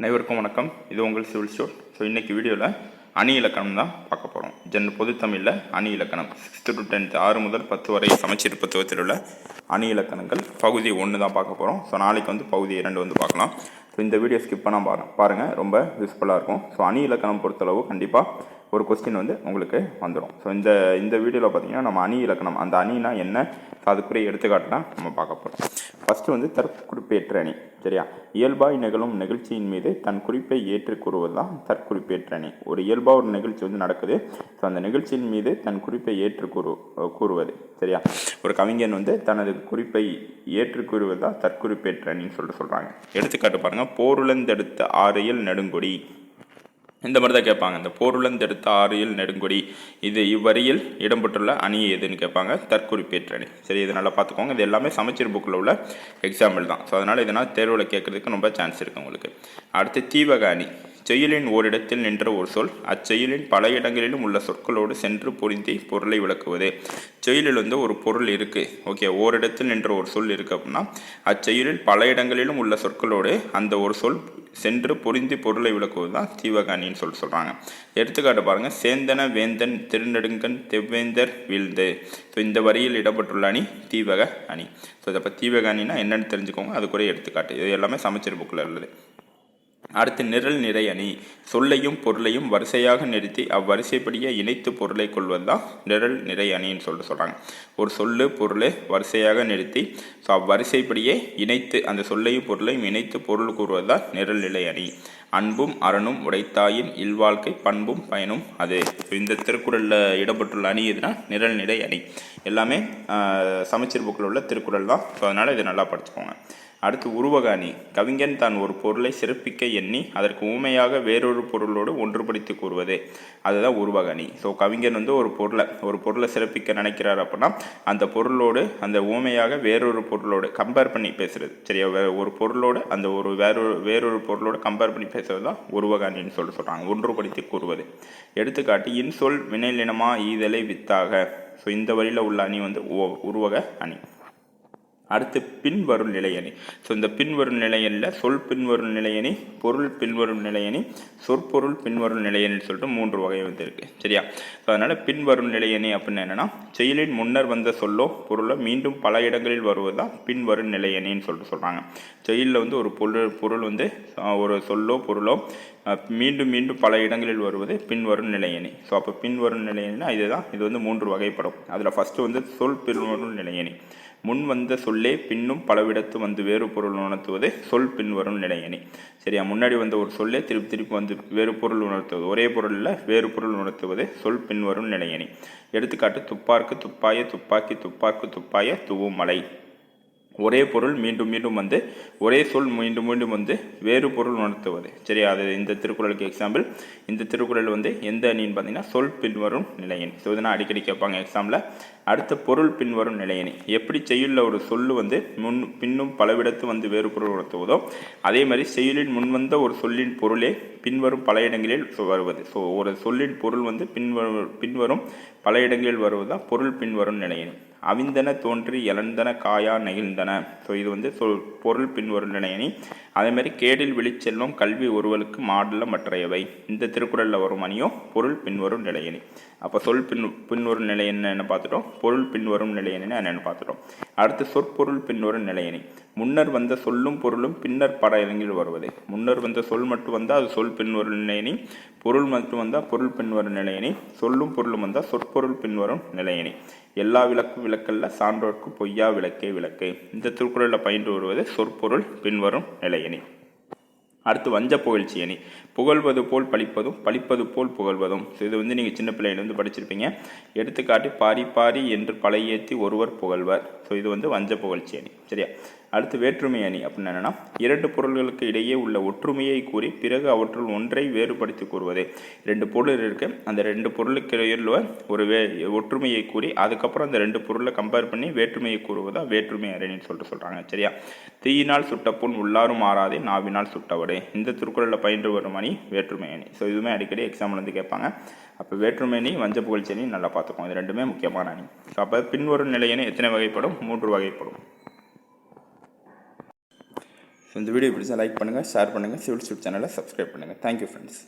அனைவருக்கும் வணக்கம். இது உங்கள் சிவில் ஸ்டோர். ஸோ இன்றைக்கி வீடியோவில் அணி இலக்கணம் தான் பார்க்க போகிறோம் ஜென் பொது தமிழில் அணி இலக்கணம். சிக்ஸ்த்து டு டென்த் ஆறு முதல் பத்து வரை சமச்சீர் புத்தகத்தில் உள்ள அணி இலக்கணங்கள் பகுதி ஒன்று தான் பார்க்க போகிறோம் ஸோ நாளைக்கு வந்து பகுதி இரண்டு வந்து பார்க்கலாம். ஸோ இந்த வீடியோ ஸ்கிப் பண்ணால் பாரு பாருங்கள் ரொம்ப யூஸ்ஃபுல்லாக இருக்கும். ஸோ அணி இலக்கணம் பொறுத்தளவு கண்டிப்பாக ஒரு கொஸ்டின் வந்து உங்களுக்கு வந்துடும் ஸோ இந்த இந்த வீடியோவில் பார்த்தீங்கன்னா நம்ம அணி இலக்கணம் அந்த அணினா என்ன? ஸோ அதுக்குரிய எடுத்துக்காட்டு தான் நம்ம பார்க்க போகிறோம் ஃபஸ்ட்டு வந்து தற்குறிப்பேற்ற அணி சரியா? இயல்பாய் நிகழும் நிகழ்ச்சியின் மீது தன் குறிப்பை ஏற்று கூறுவது தான் தற்குறிப்பேற்ற அணி. ஒரு இயல்பாக ஒரு நிகழ்ச்சி வந்து நடக்குது ஸோ அந்த நிகழ்ச்சியின் மீது தன் குறிப்பை ஏற்று கூறு கூறுவது சரியா? ஒரு கவிஞன் வந்து தனது குறிப்பை ஏற்று கூறுவது தான் தற்குறிப்பேற்ற அணின்னு சொல்லிட்டு சொல்கிறாங்க எடுத்துக்காட்டு பாருங்கள் போருளந்தெடுத்த ஆறையில் நெடுங்கொடி இந்த மாதிரி தான் கேட்பாங்க. இந்த போருளந்தெடுத்த ஆறியல் நெடுங்கொடி இது இவ்வரியில் இடம்பெற்றுள்ள அணி எதுன்னு கேட்பாங்க. தற்குறிப்பேற்ற அணி சரி இதை நல்லா பார்த்துக்கோங்க. இது எல்லாமே சமச்சீர் புக்கில் உள்ள எக்ஸாம்பிள் தான். ஸோ அதனால் இதனால் தேர்வில் கேட்குறதுக்கு ரொம்ப சான்ஸ் இருக்குது உங்களுக்கு. அடுத்து தீவக அணி. செயலின் ஓரிடத்தில் நின்ற ஒரு சொல் அச்செயலின் பல இடங்களிலும் உள்ள சொற்களோடு சென்று பொருந்தி பொருளை விளக்குவது. செயலில் வந்து ஒரு பொருள் இருக்குது ஓகே ஓரிடத்தில் நின்ற ஒரு சொல் இருக்குது அப்படின்னா அச்செயலில் பல இடங்களிலும் உள்ள சொற்களோடு அந்த ஒரு சொல் சென்று பொருந்தி பொருளை விளக்குவது தான் தீவகாணின்னு சொல்லி சொல்கிறாங்க எடுத்துக்காட்டு பாருங்கள் சேந்தன வேந்தன் திருநெடுங்கன் தெவ்வேந்தர் வீழ்ந்து. ஸோ இந்த வரியில் இடப்பட்டுள்ள அணி தீவக அணி. ஸோ இதை இப்போ தீவக அணினா என்னென்னு தெரிஞ்சுக்கோங்க அதுக்குரிய எடுத்துக்காட்டு. இது எல்லாமே சமைச்சர் புக்கில் உள்ளது. அடுத்து நிரல் நிறை அணி. சொல்லையும் பொருளையும் வரிசையாக நிறுத்தி அவ்வரிசைப்படியே இணைத்து பொருளை கொள்வது தான் நிரல் நிறை அணின்னு சொல்லிட்டு சொல்கிறாங்க ஒரு சொல்லு பொருள் வரிசையாக நிறுத்தி ஸோ அவ்வரிசைப்படியே இணைத்து அந்த சொல்லையும் பொருளையும் இணைத்து பொருள் கூறுவது தான் நிரல் நிலை அணி. அன்பும் அரணும் உடைத்தாயின் இல்வாழ்க்கை பண்பும் பயனும் அது. இந்த திருக்குறளில் இடம்பெற்றுள்ள அணி எதுனா நிரல் நிலை அணி. எல்லாமே சமச்சீர் புக்கில் உள்ள திருக்குறள் தான் ஸோ அதனால் இதை நல்லா படிச்சுக்கோங்க. அடுத்து உருவகாணி. கவிஞன் தான் ஒரு பொருளை சிறப்பிக்க எண்ணி அதற்கு ஊமையாக வேறொரு பொருளோடு ஒன்றுபடுத்தி கூறுவது. அதுதான் உருவகாணி. ஸோ கவிஞன் வந்து ஒரு பொருளை ஒரு பொருளை சிறப்பிக்க நினைக்கிறார் அப்படின்னா அந்த பொருளோடு அந்த ஊமையாக வேறொரு பொருளோடு கம்பேர் பண்ணி பேசுறது. சரியா? ஒரு பொருளோடு அந்த ஒரு வேறொரு வேறொரு பொருளோடு கம்பேர் பண்ணி பேசுறது தான் உருவகாணின்னு சொல்லி சொல்கிறாங்க ஒன்றுபடுத்தி கூறுவது. எடுத்துக்காட்டு இன்சொல் வினைலினமா ஈதலை வித்தாக. ஸோ இந்த வழியில் உள்ள அணி வந்து உருவக அணி. அடுத்து பின்வரும் நிலையணி. ஸோ இந்த பின்வரும் நிலையனில் சொல் பின்வரும் நிலையணி பொருள் பின்வரும் நிலையணி சொற்பொருள் பின்வரும் நிலையணின்னு சொல்லிட்டு மூன்று வகை வந்து இருக்குது சரியா? ஸோ அதனால் பின்வரும் நிலையணி அப்படின்னு என்னென்னா செயலின் முன்னர் வந்த சொல்லோ பொருளோ மீண்டும் பல இடங்களில் வருவது தான் பின்வரும் நிலையணின்னு சொல்லிட்டு சொல்கிறாங்க செயலில் வந்து ஒரு பொருள் பொருள் வந்து ஒரு சொல்லோ பொருளோ மீண்டும் மீண்டும் பல இடங்களில் வருவது பின்வரும் நிலையணி. ஸோ அப்போ பின்வரும் நிலையணினா இதுதான் இது வந்து மூன்று வகைப்படும். அதில் ஃபஸ்ட்டு வந்து சொல் பின்வரும் நிலையணி. முன் வந்த சொல்லே பின்னும் பலவிடத்து வந்து வேறு பொருள் உணர்த்துவது சொல் பின்வரும் நிலையணி. சரியா? முன்னாடி வந்த ஒரு சொல்லே திருப்பி திருப்பி வந்து வேறு பொருள் உணர்த்துவது. ஒரே பொருளில் வேறு பொருள் உணர்த்துவது சொல் பின்வரும் நிலையணி. எடுத்துக்காட்டு துப்பார்க்கு துப்பாய துப்பாக்கி துப்பார்க்கு துப்பாய துவும் மலை. ஒரே பொருள் மீண்டும் மீண்டும் வந்து ஒரே சொல் மீண்டும் மீண்டும் வந்து வேறு பொருள் உணர்த்துவது. சரியா? அது இந்த திருக்குறளுக்கு எக்ஸாம்பிள் இந்த திருக்குறள் வந்து எந்த அணின்னு பார்த்தீங்கன்னா சொல் பின்வரும் நிலையின் ஸோ இதனால் அடிக்கடி கேட்பாங்க எக்ஸாமில் அடுத்த பொருள் பின்வரும் நிலையணி. எப்படி செய்யுள்ள ஒரு சொல்லு வந்து முன் பின்னும் பலவிடத்து வந்து வேறு பொருள் உணர்த்துவதோ அதே மாதிரி செயலின் முன்வந்த ஒரு சொல்லின் பொருளே பின்வரும் பல இடங்களில் வருவது. ஸோ ஒரு சொல்லின் பொருள் வந்து பின்வரும் பின்வரும் பல இடங்களில் வருவதுதான் பொருள் பின்வரும் நிலையணி. அவிந்தன தோன்றி இழந்தன காயா நெகிழ்ந்தன. ஸோ இது வந்து சொல் பொருள் பின்வரும் நிலையணி. அதேமாதிரி கேடில் விழிச்செல்லும் கல்வி ஒருவலுக்கு மாடல மற்றையவை இந்த திருக்குறளில் வரும் அணியும் பொருள் பின்வரும் நிலையணி அப்போ சொல் பின் பின்வரும் நிலை என்னென்னு பார்த்துட்டோம். பொருள் பின்வரும் நிலையணின்னு என்னென்னு பார்த்துட்டோம். அடுத்து சொற்பொருள் பின்வரும் நிலையணி முன்னர் வந்த சொல்லும் பொருளும் பின்னர் பட இறங்கில் வருவது. முன்னர் வந்த சொல் மட்டும் வந்தால் அது சொல் பின்வரும் நிலையணி பொருள் மட்டும் வந்தால் பொருள் பின்வரும் நிலையணி சொல்லும் பொருளும் வந்தால் சொற்பொருள் பின்வரும் நிலையணி எல்லா விளக்கு விளக்கல்ல சான்றோர்க்கு பொய்யா விளக்கே விளக்கு. இந்த திருக்குறளில் பயின்று வருவது சொற்பொருள் பின்வரும் நிலையணி அடுத்து வஞ்ச புகழ்ச்சி அணி புகழ்வது போல் பழிப்பதும் பழிப்பது போல் புகழ்வதும். ஸோ இது வந்து நீங்கள் சின்ன பிள்ளையிலேருந்து படிச்சிருப்பீங்க. எடுத்துக்காட்டி பாரி பாரி என்று பழையேற்றி ஒருவர் புகழ்வர். ஸோ இது வந்து வஞ்ச புகழ்ச்சி அணி சரியா? அடுத்து வேற்றுமை அணி அப்படின்னு என்னென்னா இரண்டு பொருள்களுக்கு இடையே உள்ள ஒற்றுமையை கூறி பிறகு அவற்றுள் ஒன்றை வேறுபடுத்தி கூறுவது. ரெண்டு பொருள் இருக்குது அந்த ரெண்டு பொருளுக்கு இடையில் ஒரு வே ஒற்றுமையை கூறி அதுக்கப்புறம் அந்த ரெண்டு பொருளை கம்பேர் பண்ணி வேற்றுமையை கூறுவதா வேற்றுமை அணின்னு சொல்லிட்டு சொல்கிறாங்க சரியா? தீயினால் சுட்டப்புண் உள்ளாரும் மாறாதே நாவினால் சுட்டவடு இந்த திருக்குறளில் பயின்று வரும் அணி வேற்றுமை அணி. ஸோ இதுவுமே அடிக்கடி எக்ஸாம்பிள் வந்து கேட்பாங்க. அப்போ வேற்றுமை அணி வஞ்ச புகழ்ச்சி அணி நல்லா பார்த்துக்கோம் இது ரெண்டுமே முக்கியமான அணி. ஸோ அப்போ பின்வரும் நிலையினை எத்தனை வகைப்படும்? மூன்று வகைப்படும். ஸோ இந்த வீடியோ பிடிச்சா லைக் பண்ணுங்கள் ஷேர் பண்ணுங்கள் சிவில் ஸ்டூட் சேனலை சப்ஸ்கிரைப் பண்ணுங்கள் தேங்க்யூ ஃப்ரெண்ட்ஸ்